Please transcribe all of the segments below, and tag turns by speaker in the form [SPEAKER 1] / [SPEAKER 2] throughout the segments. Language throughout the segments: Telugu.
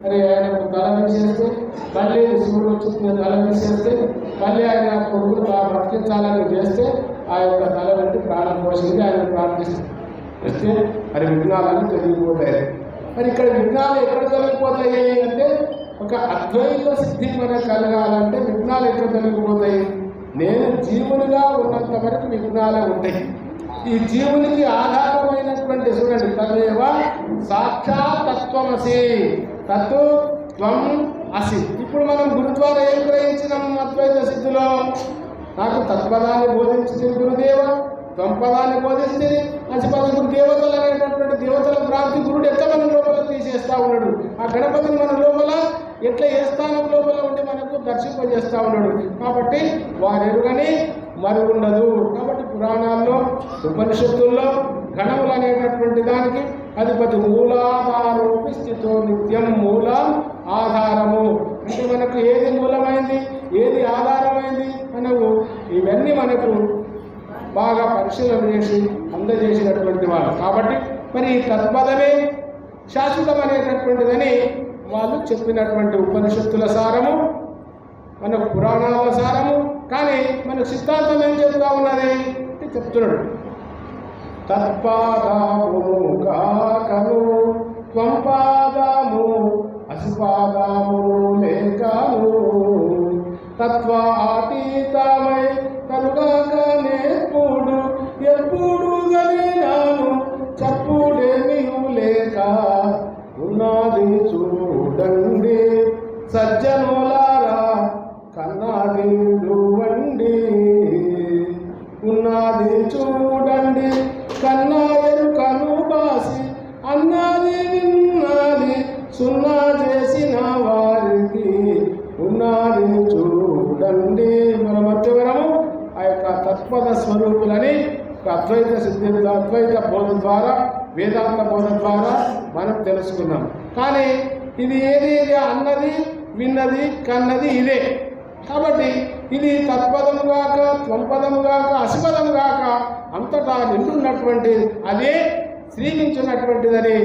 [SPEAKER 1] మరి ఆయన తల చేస్తే మళ్ళీ శివుడు వచ్చి తల చేస్తే మళ్ళీ ఆయన కొడుకును బాగా బ్రతికించాలని చేస్తే ఆ యొక్క తల వెంటి ప్రాణం పోసింది ఆయన ప్రార్థిస్తుంది. మరి విఘ్నాలన్నీ తొలగిపోతాయి. మరి ఇక్కడ విఘ్నాలు ఎక్కడ తొలగిపోతాయి అంటే ఒక అద్వైత సిద్ధి మనకు కలగాలంటే విఘ్నాలు ఎక్కడ తొలగిపోతాయి? నేను జీవునిగా ఉన్నంత వరకు విఘ్నాలే ఉంటాయి. ఈ జీవునికి ఆధారమైనటువంటి చూడండి తదేవ సాక్షాతత్వమసి తత్తు త్వం అసి. ఇప్పుడు మనం గురుద్వారా ఏం గ్రహించినాం? అద్వైత సిద్ధిలో. నాకు తత్పదాన్ని బోధించింది గురుదేవ త్వంపదాన్ని బోధిస్తే అసిపదకు దేవతలు అనేటటువంటి దేవతల ప్రాంతి గురుడు ఎట్లా మన లోపల తీసేస్తా ఉన్నాడు? ఆ గణపతిని మన లోపల ఎట్లా ఏ స్థానం లోపల ఉండి మనకు దర్శింపజేస్తా ఉన్నాడు? కాబట్టి వారెరుగని మరుగుండదు ఉండదు కాబట్టి పురాణాల్లో ఉపనిషత్తుల్లో గణములు అనేటటువంటి దానికి అధిపతి మూలాధారూపి స్థితో నిత్యం మూల ఆధారము. అంటే మనకు ఏది మూలమైంది? ఏది ఆధారమైంది? మనకు ఇవన్నీ మనకు బాగా పరిశీలన చేసి అందజేసినటువంటి వాళ్ళు. కాబట్టి మరి ఈ తత్పదమే శాశ్వతమనేటటువంటిదని వాళ్ళు చెప్పినటువంటి ఉపనిషత్తుల సారము. మన సిద్ధాంతం ఏం చెప్తా ఉన్నది? అంటే చెప్తున్నాడు. తత్పాదాము కాకను త్వంపాదము అసుపాదము లేకను తత్వ అతీతమై వారికి ఉన్నది చూడండి. మన మధ్యవరము ఆ యొక్క తత్పద స్వరూపులని ఒక అద్వైత సిద్ధి అద్వైత బోధ ద్వారా వేదాంత బోధ ద్వారా మనం తెలుసుకున్నాం. కానీ ఇది ఏది ఇది అన్నది విన్నది కన్నది ఇదే. కాబట్టి ఇది తత్పదము గాక త్వంపదము గాక అసిపదము గాక అంతటా నిండున్నటువంటి అదే శ్రీమించినటువంటిదని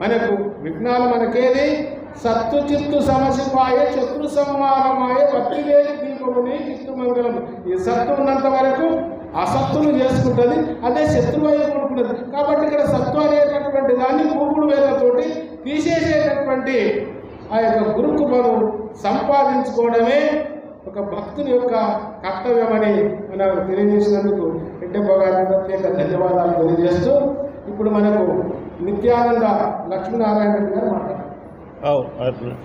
[SPEAKER 1] మనకు విఘ్నాలు మనకేది సత్తు చిత్తు సమసిపాయ శత్రు సంహారమాయ భక్తి దీపముని చిత్తు మంగళం ఈ సత్తు ఉన్నంత వరకు అసత్తును చేసుకుంటుంది అదే శత్రువై కొనుక్కున్నది. కాబట్టి ఇక్కడ సత్తు అనేటటువంటి దాన్ని మూగుడు వేలతోటి తీసేసేటటువంటి ఆ యొక్క గురుకృపను సంపాదించుకోవడమే ఒక భక్తుని యొక్క కర్తవ్యమని మనం తెలియజేసినందుకు రెడ్డప్ప గారికి ప్రత్యేక ధన్యవాదాలు తెలియజేస్తూ ఇప్పుడు మనకు నిత్యానంద లక్ష్మీనారాయణ గారు మాట్లాడుతున్నారు.
[SPEAKER 2] Oh, open
[SPEAKER 3] it.